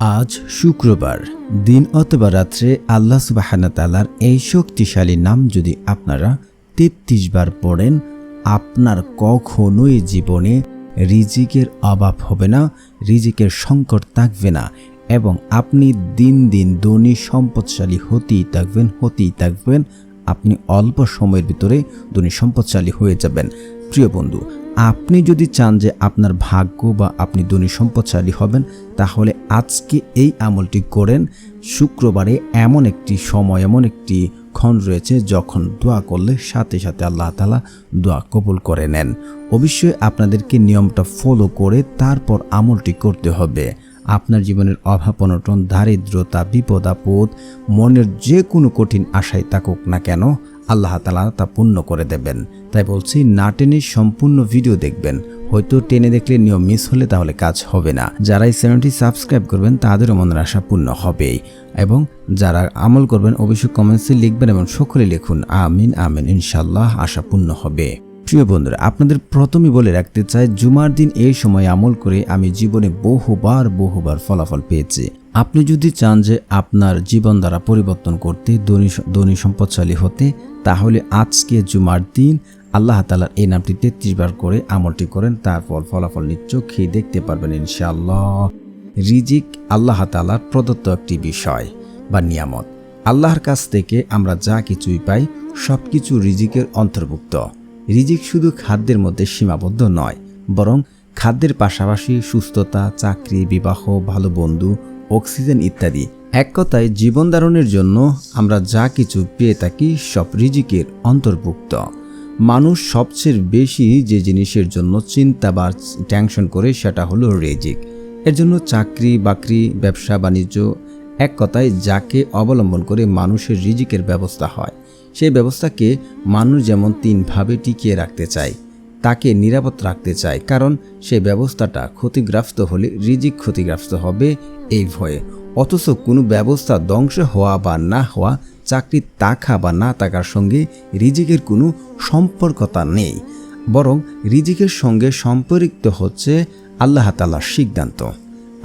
আজ শুক্রবার, দিন অথবা রাত্রে আল্লাহ সুবাহানা তালার এই শক্তিশালী নাম যদি আপনারা তেত্রিশ বার পড়েন, আপনার কখনোই জীবনে রিজিকের অভাব হবে না, রিজিকের সংকট থাকবে না এবং আপনি দিন দিন ধনী, সম্পদশালী হতেই থাকবেন হতেই থাকবেন। আপনি অল্প সময়ের ভিতরে ধনী, সম্পদশালী হয়ে যাবেন। প্রিয় বন্ধু আপনি যদি চান যে আপনার ভাগ্য বা আপনি ধনী সম্পদশালী হবেন, তাহলে আজকে এই আমলটি করেন। শুক্রবারে এমন একটি সময়, এমন একটি ক্ষণ রয়েছে যখন দোয়া করলে সাথে সাথে আল্লাহ তালা দোয়া কবুল করে নেন। অবশ্যই আপনাদেরকে নিয়মটা ফলো করে তারপর আমলটি করতে হবে। আপনার জীবনের অভাব, অনটন, দারিদ্রতা, বিপদ, আপদ, মনের যে কোনো কঠিন আশায় থাকুক না কেন, আল্লাহ তালা তা পূর্ণ করে দেবেন। তাই বলছি, না টেনে সম্পূর্ণ ভিডিও দেখবেন। হয়তো টেনে দেখলে নিয়ম মিস হলে তাহলে কাজ হবে না। যারা এই চ্যানেলটি সাবস্ক্রাইব করবেন, তাদেরও মনের আশা পূর্ণ হবেই। এবং যারা আমল করবেন, অবশ্যই কমেন্টসে লিখবেন এবং সকলে লিখুন, আমিন আমিন ইনশাল্লাহ আশা পূর্ণ হবে। প্রিয় বন্ধুরা, আপনাদের প্রথমেই বলে রাখতে চাই, জুমার দিন এই সময় আমল করে আমি জীবনে বহুবার বহুবার ফলাফল পেয়েছি। আপনি যদি চান যে আপনার জীবন দ্বারা পরিবর্তন করতে, ধনী ধনী সম্পদশালী হতে, তাহলে আজকে জুমার দিন আল্লাহ তালার এই নামটি তেত্রিশ বার করে আমলটি করেন, তারপর ফলাফল নিশ্চয় খেয়ে দেখতে পারবেন ইনশাআল্লাহ। রিজিক আল্লাহ তালার প্রদত্ত একটি বিষয় বা নিয়ামত। আল্লাহর কাছ থেকে আমরা যা কিছুই পাই সব কিছু রিজিকের অন্তর্ভুক্ত। রিজিক শুধু খাদ্যের মধ্যে সীমাবদ্ধ নয়, বরং খাদ্যের পাশাপাশি সুস্থতা, চাকরি, বিবাহ, ভালো বন্ধু, অক্সিজেন ইত্যাদি। এক কথায়, জীবন ধারণের জন্য আমরা যা কিছু পেয়ে থাকি সব রিজিকের অন্তর্ভুক্ত। মানুষ সবচেয়ে বেশি যে জিনিসের জন্য চিন্তা বা টেনশন করে সেটা হলো রেজিক। এর জন্য চাকরি, বাকরি, ব্যবসা, বাণিজ্য, এক কথায়, যাকে অবলম্বন করে মানুষের রিজিকের ব্যবস্থা হয়। সেই ব্যবস্থাকে মানুষ যেমন তিনভাবে টিকিয়ে রাখতে চায়, তাকে নিরাপদ রাখতে চায়, কারণ সে ব্যবস্থাটা ক্ষতিগ্রস্ত হলে রিজিক ক্ষতিগ্রস্ত হবে এই ভয়ে। অথচ কোনো ব্যবস্থা ধ্বংস হওয়া বা না হওয়া, চাকরি তাকা বা না তাকার সঙ্গে রিজিকের কোনো সম্পর্কতা নেই, বরং রিজিকের সঙ্গে সম্পর্কিত হচ্ছে আল্লাহ তালার সিদ্ধান্ত।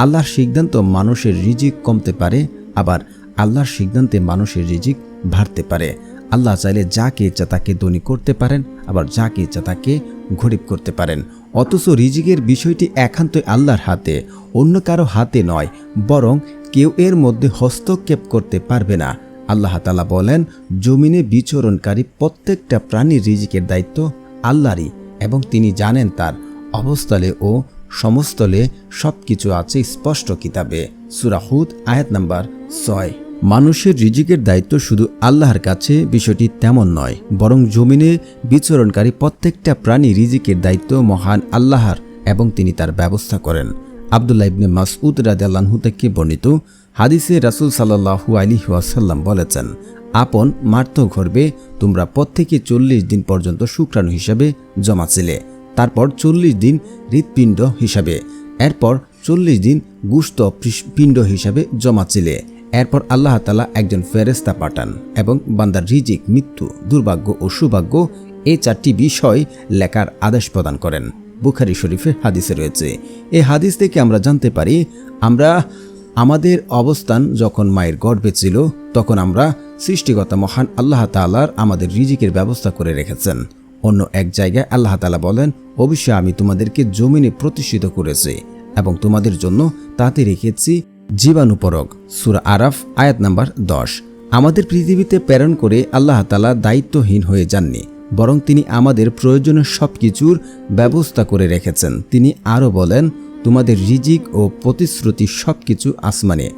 আল্লাহর সিদ্ধান্ত মানুষের রিজিক কমতে পারে, আবার আল্লাহর সিদ্ধান্তে মানুষের রিজিক বাড়তে পারে। আল্লাহ চাইলে যাকে ইচ্ছা তাকে ধনী করতে পারেন, আবার যাকে ইচ্ছা তাকে গরিব করতে পারেন। অথচ রিজিকের বিষয়টি একান্তই আল্লাহর হাতে, অন্য কারও হাতে নয়, বরং কেউ এর মধ্যে হস্তক্ষেপ করতে পারবে না। আল্লাহ তালা বলেন, জমিনে বিচরণকারী প্রত্যেকটা প্রাণীর রিজিকের দায়িত্ব আল্লাহরই, এবং তিনি জানেন তার অবস্থলে ও সমস্তলে সব কিছু আছে স্পষ্ট কিতাবে। সুরাহুদ আয়াত নাম্বার ছয়। মানুষের রিজিকের দায়িত্ব শুধু আল্লাহর কাছে, বিষয়টি তেমন নয়, বরং জমিনে বিচরণকারী প্রত্যেকটা প্রাণী রিজিকের দায়িত্ব মহান আল্লাহর এবং তিনি তার ব্যবস্থা করেন। আবদুল্লাহ ইবনে মাসউদ রাজাল্লাহু থেকে বর্ণিত হাদিসে রাসুল সাল্লাহু আলী ওয়াসাল্লাম বলেছেন, আপন মার্থ ঘরবে, তোমরা প্রত্যেকে চল্লিশ দিন পর্যন্ত শুক্রাণু হিসাবে জমা ছিলে তারপর চল্লিশ দিন হৃৎপিণ্ড হিসাবে, এরপর চল্লিশ দিন গুস্ত পিণ্ড হিসাবে জমা ছিলে এরপর আল্লাহ তালা একজন ফেরেস্তা পাঠান এবং বান্দার রিজিক, মৃত্যু, দুর্ভাগ্য ও সৌভাগ্য এই চারটি বিষয় লেখার আদেশ প্রদান করেন। বুখারি শরীফে হাদিসে রয়েছে এই হাদিস থেকে আমরা জানতে পারি, আমরা আমাদের অবস্থান যখন মায়ের গর্ভে ছিল, তখন আমরা সৃষ্টিগতা মহান আল্লাহ তালার আমাদের রিজিকের ব্যবস্থা করে রেখেছেন। অন্য এক জায়গায় আল্লাহ তালা বলেন, অবশ্যই আমি তোমাদেরকে জমিনে প্রতিষ্ঠিত করেছি এবং তোমাদের জন্য তাতে রেখেছি জীবাণুপরক, সুরা আরাফ, আয়াত নাম্বার দশ। আমাদের পৃথিবীতে প্রেরণ করে আল্লাহ তালা দায়িত্বহীন হয়ে যাননি, বরং তিনি আমাদের প্রয়োজনীয় সব কিছুর ব্যবস্থা করে রেখেছেন। তিনি আরও বলেন, তোমাদের রিজিক ও প্রতিশ্রুতি সব কিছু আসমানে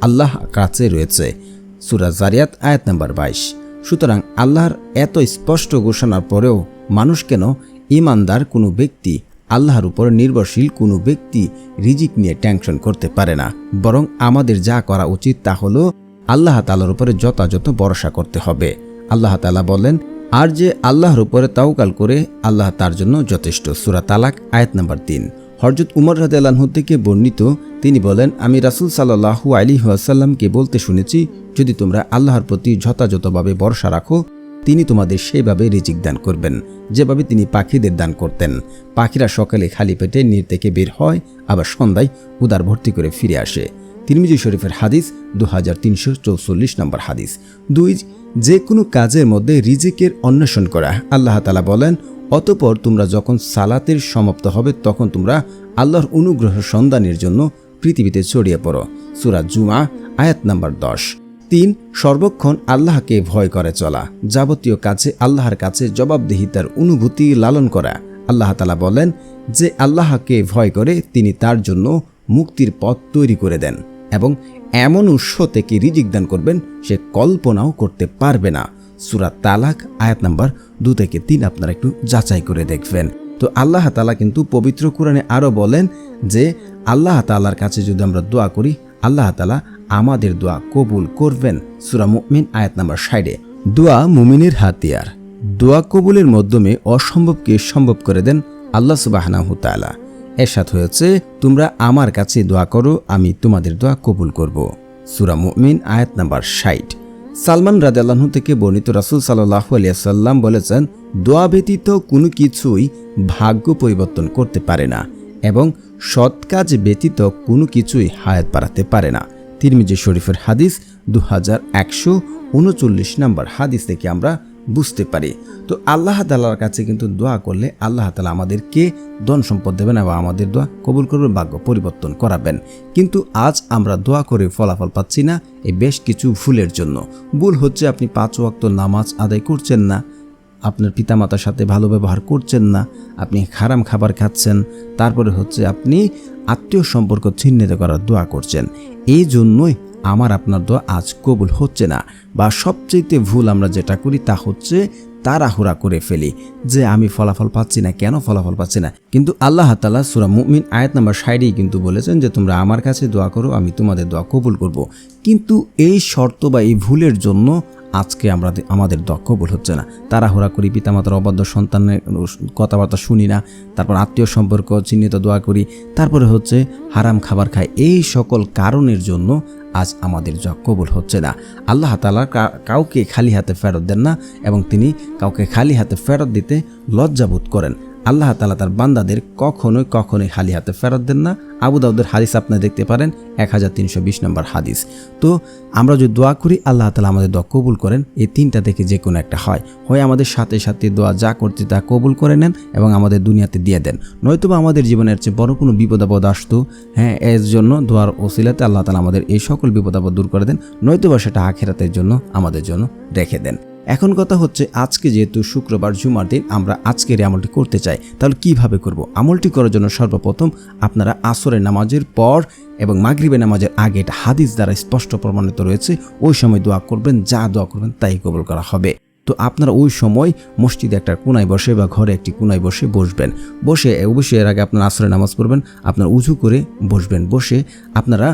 আল্লাহ কাছে রয়েছে। সুরা জারিয়াত আয়াত নাম্বার বাইশ। সুতরাং আল্লাহর এত স্পষ্ট ঘোষণার পরেও মানুষ কেন ইমানদার কোনো ব্যক্তি আল্লাহর উপর নির্ভরশীল কোনো ব্যক্তি রিজিক নিয়ে টেনশন করতে পারে না। বরং আমাদের যা করা উচিত তা হলো আল্লাহ তালার উপরে যথাযথ ভরসা করতে হবে। আল্লাহ তালা বলেন, আর যে আল্লাহর উপরে তাওকাল করে, আল্লাহ তার জন্য যথেষ্ট। সুরা তালাক, আয়াত নাম্বার তিন। হরজত উমর রাদেলানহু থেকে বর্ণিত, তিনি বলেন, আমি রাসুল সাল্লাহু আলী ওয়াসাল্লামকে বলতে শুনেছি, যদি তোমরা আল্লাহর প্রতি যথাযথভাবে ভরসা রাখো তিনি তোমাদের সেভাবে রিজিক দান করবেন, যেভাবে তিনি পাখিদের দান করতেন। পাখিরা সকালে খালি পেটে নীর থেকে বের হয়, আবার সন্ধ্যায় উদার ভর্তি করে ফিরে আসে। তিরমিজি শরীফের হাদিস দু হাজার তিনশো চৌচল্লিশ নম্বর হাদিস। দুই, যে কোনো কাজের মধ্যে রিজিকের অন্বেষণ করা। আল্লাহ তালা বলেন, অতপর তোমরা যখন সালাতের সমাপ্ত হবে, তখন তোমরা আল্লাহর অনুগ্রহ সন্ধানের জন্য পৃথিবীতে ছড়িয়ে পড়ো। সুরাত জুমা, আয়াত নাম্বার দশ। তিন, সর্বক্ষণ আল্লাহকে ভয় করে চলা। যাবতীয় কাছে আল্লাহর কাছে জবাবদিহিতার অনুভূতি লালন করা। আল্লাহ তালা বলেন, যে আল্লাহকে ভয় করে, তিনি তার জন্য মুক্তির পথ তৈরি করে দেন এবং এমন উৎস থেকে রিজিক দান করবেন, সে কল্পনাও করতে পারবে না। সুরাত তালাক, আয়াত নাম্বার দু থেকে তিন আপনারা একটু যাচাই করে দেখবেন। তো আল্লাহ তালা কিন্তু পবিত্র কোরআনে আরও বলেন যে, আল্লাহ তালার কাছে যদি আমরা দোয়া করি, আল্লাহ তালা আমাদের দোয়া কবুল করবেন। সুরা মুমিন, আয়াত নাম্বার সাইডে দোয়া মুমিনের হাতিয়ার। দোয়া কবুলের মাধ্যমে অসম্ভবকে সম্ভব করে দেন আল্লাহ সুবাহনাহু তালা এরশাদ হয়েছে, তোমরা আমার কাছে দোয়া করো, আমি তোমাদের দোয়া কবুল করব। সুরা মুমিন, আয়াত নাম্বার ষাট। সালমান রাজাল্লাহু থেকে বর্ণিত রাসুল সাল্লাহ আলিয়াল্লাম বলেছেন, দোয়া ব্যতীত কোনো কিছুই ভাগ্য পরিবর্তন করতে পারে না এবং সৎ কাজ ব্যতীত কোনো কিছুই হায়াত বাড়াতে পারে না। তিরমিজি শরীফের হাদিস দু হাজার একশো উনচল্লিশ নম্বর হাদিস থেকে আমরা বুঝতে পারি। তো আল্লাহ তালার কাছে কিন্তু দোয়া করলে আল্লাহ তালা আমাদেরকে ধন সম্পদ দেবেন এবং আমাদের দোয়া কবুল করবেন, ভাগ্য পরিবর্তন করাবেন। কিন্তু আজ আমরা দোয়া করে ফলাফল পাচ্ছি না, এই বেশ কিছু ভুলের জন্য। ভুল হচ্ছে আপনি পাঁচ ওয়াক্ত নামাজ আদায় করছেন না আপনার পিতামাতার সাথে ভালো ব্যবহার করছেন না, আপনি খারাম খাবার খাচ্ছেন, তারপরে হচ্ছে আপনি আত্মীয় সম্পর্ক চিহ্নিত করার দোয়া করছেন এই জন্যই আমার আপনার দোয়া আজ কবুল হচ্ছে না বা সবচেয়ে ভুল আমরা যেটা করি তা হচ্ছে তাড়াহুড়া করে ফেলি যে আমি ফলাফল পাচ্ছি না, কেন ফলাফল পাচ্ছি না কিন্তু আল্লাহ তালা সুরা মুমিন আয়াত নাম্বার সাইডেই কিন্তু বলেছেন যে, তোমরা আমার কাছে দোয়া করো, আমি তোমাদের দোয়া কবুল করব। কিন্তু এই শর্ত বা এই ভুলের জন্য আজকে আমরা আমাদের দক্ষ কবুল হচ্ছে না। তাড়াহুড়া করি, পিতামাতার অবাধ্য সন্তানের কথাবার্তা শুনি না, তারপর আত্মীয় সম্পর্ক চিহ্নিত দোয়া করি, তারপরে হচ্ছে হারাম খাবার খাই। এই সকল কারণের জন্য আজ আমাদের যা কবুল হচ্ছে না। আল্লাহ তালা কাউকে খালি হাতে ফেরত দেন না এবং তিনি কাউকে খালি হাতে ফেরত দিতে লজ্জাবোধ করেন। আল্লাহ তালা তার বান্দাদের কখনোই কখনোই খালি হাতে ফেরত দেন না। আবু দাউদের হাদিস আপনি দেখতে পারেন, এক হাজার তিনশো বিশ নম্বর হাদিস। তো আমরা যদি দোয়া করি, আল্লাহ তালা আমাদের দোয়া কবুল করেন, এই তিনটা থেকে যে কোনো একটা হয়। হয় আমাদের সাথে সাথে দোয়া যা করতে তা কবুল করে নেন এবং আমাদের দুনিয়াতে দিয়ে দেন। নয়তোবা আমাদের জীবনের চেয়ে বড় কোনো বিপদাপদ আসতো হ্যাঁ এর জন্য দোয়ার ওসিলাতে আল্লাহ তালা আমাদের এই সকল বিপদাপদ দূর করে দেন। নয়তোবা সেটা আখেরাতের জন্য আমাদের জন্য রেখে দেন। এখন কথা হচ্ছে আজকে যেহেতু শুক্রবার জুমার দিন, আমরা আজকের আমলটি করতে চাই। তাহলে কীভাবে করব? আমলটি করার জন্য সর্বপ্রথম আপনারা আসরের নামাজের পর এবং মাগরিবে নামাজের আগে এটা হাদিস দ্বারা স্পষ্ট প্রমাণিত রয়েছে। ওই সময় দোয়া করবেন, যা দোয়া করবেন তাই কবল করা হবে। তো আপনারা ওই সময় মসজিদে একটা কোনায় বসে বা ঘরে একটি কোনায় বসে বসবেন। বসে, অবশ্যই এর আগে আপনার আসরে নামাজ পড়বেন, আপনার উঁচু করে বসবেন। বসে আপনারা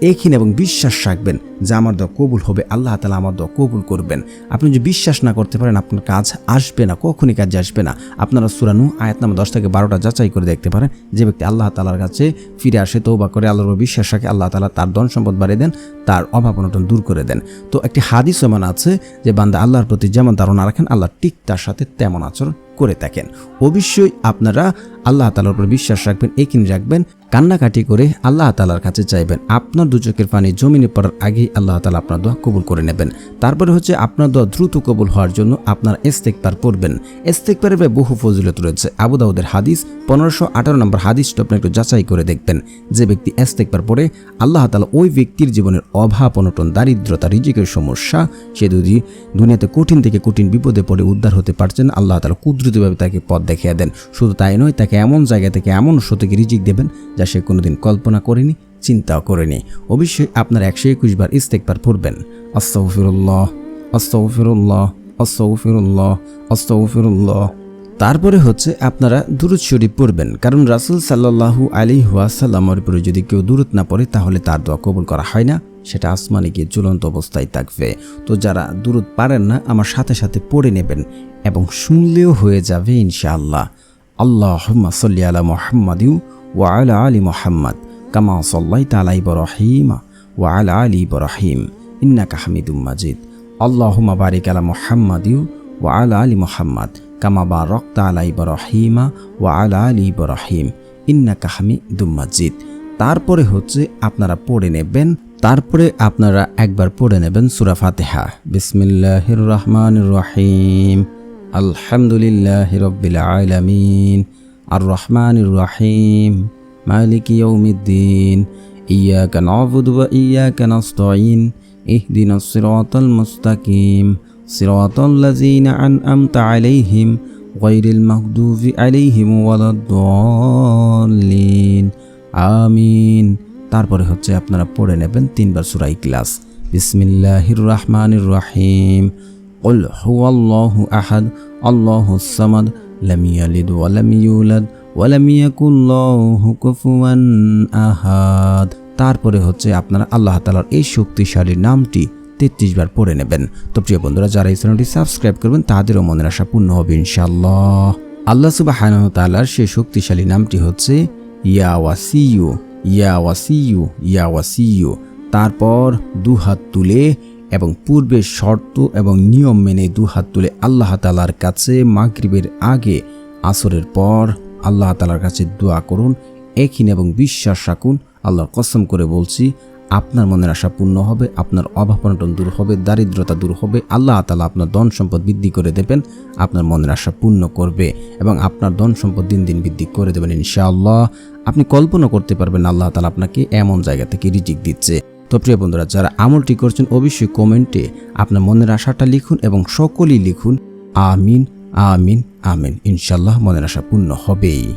এখিন এবং বিশ্বাস রাখবেন যে আমার দোয়া কবুল হবে, আল্লাহ তালা আমার দোয়া কবুল করবেন। আপনি যদি বিশ্বাস না করতে পারেন, আপনার কাজ আসবে না, কখনই কাজে আসবে না। আপনারা সুরানু আয়াত নামা দশ থেকে বারোটা যাচাই করে দেখতে পারেন। যে ব্যক্তি আল্লাহ তালার কাছে ফিরে আসে তৌবা করে, আল্লাহর বিশ্বাস রাখে, আল্লাহ তালা তার ধন সম্পদ বাড়িয়ে দেন, তার অভাব অনটন দূর করে দেন। তো একটি হাদিস এমন আছে যে বান্দা আল্লাহর প্রতি যেমন ধারণা রাখেন, আল্লাহ ঠিক তার সাথে তেমন আচরণ করে থাকেন। অবশ্যই আপনারা আল্লাহ তালার উপর বিশ্বাস রাখবেন একিন রাখবেন, কান্নাকাটি করে আল্লাহ তালার কাছে চাইবেন। আপনার দু চোখের পানি জমিনে পড়ার আগেই আল্লাহ তালা আপনার দোয়া কবুল করে নেবেন। তারপরে হচ্ছে আপনার দোয়া দ্রুত কবুল হওয়ার জন্য আপনার এস্তেকবার পড়বেন। এস্তেকবারের বহু ফজিলত রয়েছে। আবু দাউদের হাদিস পনেরোশো আঠারো নম্বর হাদিসটা আপনি একটু যাচাই করে দেখবেন। যে ব্যক্তি এস্তেকবার পড়ে, আল্লাহ তালা ওই ব্যক্তির জীবনের অভাব, অনটন, দারিদ্রতা, রিজিকের সমস্যা, সে যদি দুনিয়াতে কঠিন থেকে কঠিন বিপদে পড়ে, উদ্ধার হতে পারছেন আল্লাহ তালা কুদরতিভাবে তাকে পথ দেখিয়ে দেন। শুধু তাই নয়, তাকে এমন জায়গা থেকে এমন সত্যকে রিজিক দেবেন যা সে কোনোদিন কল্পনা করেনি, চিন্তাও করেনি। অবশ্যই আপনার একশো একুশ বার ইস্তেকবার পড়বেন। আস্তাউফিরুল্লাহ আস্তাউফিরুল্লাহ আস্তাউফিরুল্লাহ আস্তাউফিরুল্লাহ তারপরে হচ্ছে আপনারা দূরত শরীফ পড়বেন। কারণ রাসুল সাল্লাহু আলী হুয়াসাল্লামের উপরে যদি কেউ দূরত না পড়ে, তাহলে তার দোয়া কবুল করা হয় না। সেটা আসমানে গিয়ে ঝুলন্ত অবস্থায় থাকবে। তো যারা দূরত পারেন না, আমার সাথে সাথে পড়ে নেবেন এবং শুনলেও হয়ে যাবে ইনশাআল্লাহ। আল্লাহ সাল্লি আলা মোহাম্মদ ওয়া আলা মোহাম্মদ, কামা সাল্লাই তালা ইবরাহিমা ওয়া আলা ইবরাহিম, ইন্নাকা হামিদুম মাজিদ। আল্লাহুম্মা বারিক আলা মোহাম্মদ ওয়া আলা মোহাম্মদ, কামা বা রক্তা আলা ইবরাহিমা ওয়া আলা ইবরাহিম, ইন্নাকা হামিদুম মাজিদ। তারপরে হচ্ছে আপনারা পড়ে নেবেন, তারপরে আপনারা একবার পড়ে নেবেন সুরা ফাতেহা। বিসমিল্লাহির রহমানির রহিম। আলহামদুলিল্লাহ রব্বিল আলামিন। আর রহমানির রহিম মালিক ইয়াউমিদ্দিন। ইয়াকা নাবুদু ওয়া ইয়াকা নাস্তাইন ইহদিনাস সিরাতাল মুস্তাকিম। সিরাতাল লাযিনা আনআমতা আলাইহিম গায়রিল মাগদুবি আলাইহিম ওয়ালাদ-দাল্লিন আমিন। তারপরে হচ্ছে আপনারা পড়ে নেবেন তিনবার সূরা ইখলাস। বিসমিল্লাহির রহমানির রহিম। قل هو الله أحد الله الصمد لم يلد ولم يولد ولم يكن له كفوا أحد তারপরে হচ্ছে আপনারা আল্লাহ তালার এই শক্তিশালী নামটি তেত্রিশ বার পড়ে নেবেন তো প্রিয় বন্ধুরা যারা এই চ্যানেলটি সাবস্ক্রাইব করবেন তাদেরও মনের আশা পূর্ণ হবে ইনশাল্লাহ আল্লাহ সুবাহ তালার সেই শক্তিশালী নামটি হচ্ছে ইয়াওয়াসিউ ইয়াওয়াসিউ ইয়াওয়াসিউ তারপর দু হাত তুলে এবং পূর্বের শর্ত এবং নিয়ম মেনে দু হাত তুলে আল্লাহ তালার কাছে মাগরিবের আগে আসরের পর আল্লাহ তালার কাছে দোয়া করুন এখিন এবং বিশ্বাস রাখুন। আল্লাহর কসম করে বলছি, আপনার মনের আশা পূর্ণ হবে, আপনার অভাব অনটন দূর হবে, দারিদ্রতা দূর হবে, আল্লাহ তালা আপনার ধন সম্পদ বৃদ্ধি করে দেবেন, আপনার মনের আশা পূর্ণ করবে এবং আপনার ধন সম্পদ দিন দিন বৃদ্ধি করে দেবেন ইনশাআল্লাহ। আপনি কল্পনা করতে পারবেন আল্লাহ তালা আপনাকে এমন জায়গা থেকে রিজিক দিচ্ছে। তো প্রিয় বন্ধুরা, যারা আমলটি করছেন, অবশ্যই কমেন্টে আপনার মনের আশাটা লিখুন এবং সকলেই লিখুন, আমিন আমিন আমিন। ইনশাল্লাহ মনের আশা পূর্ণ হবেই।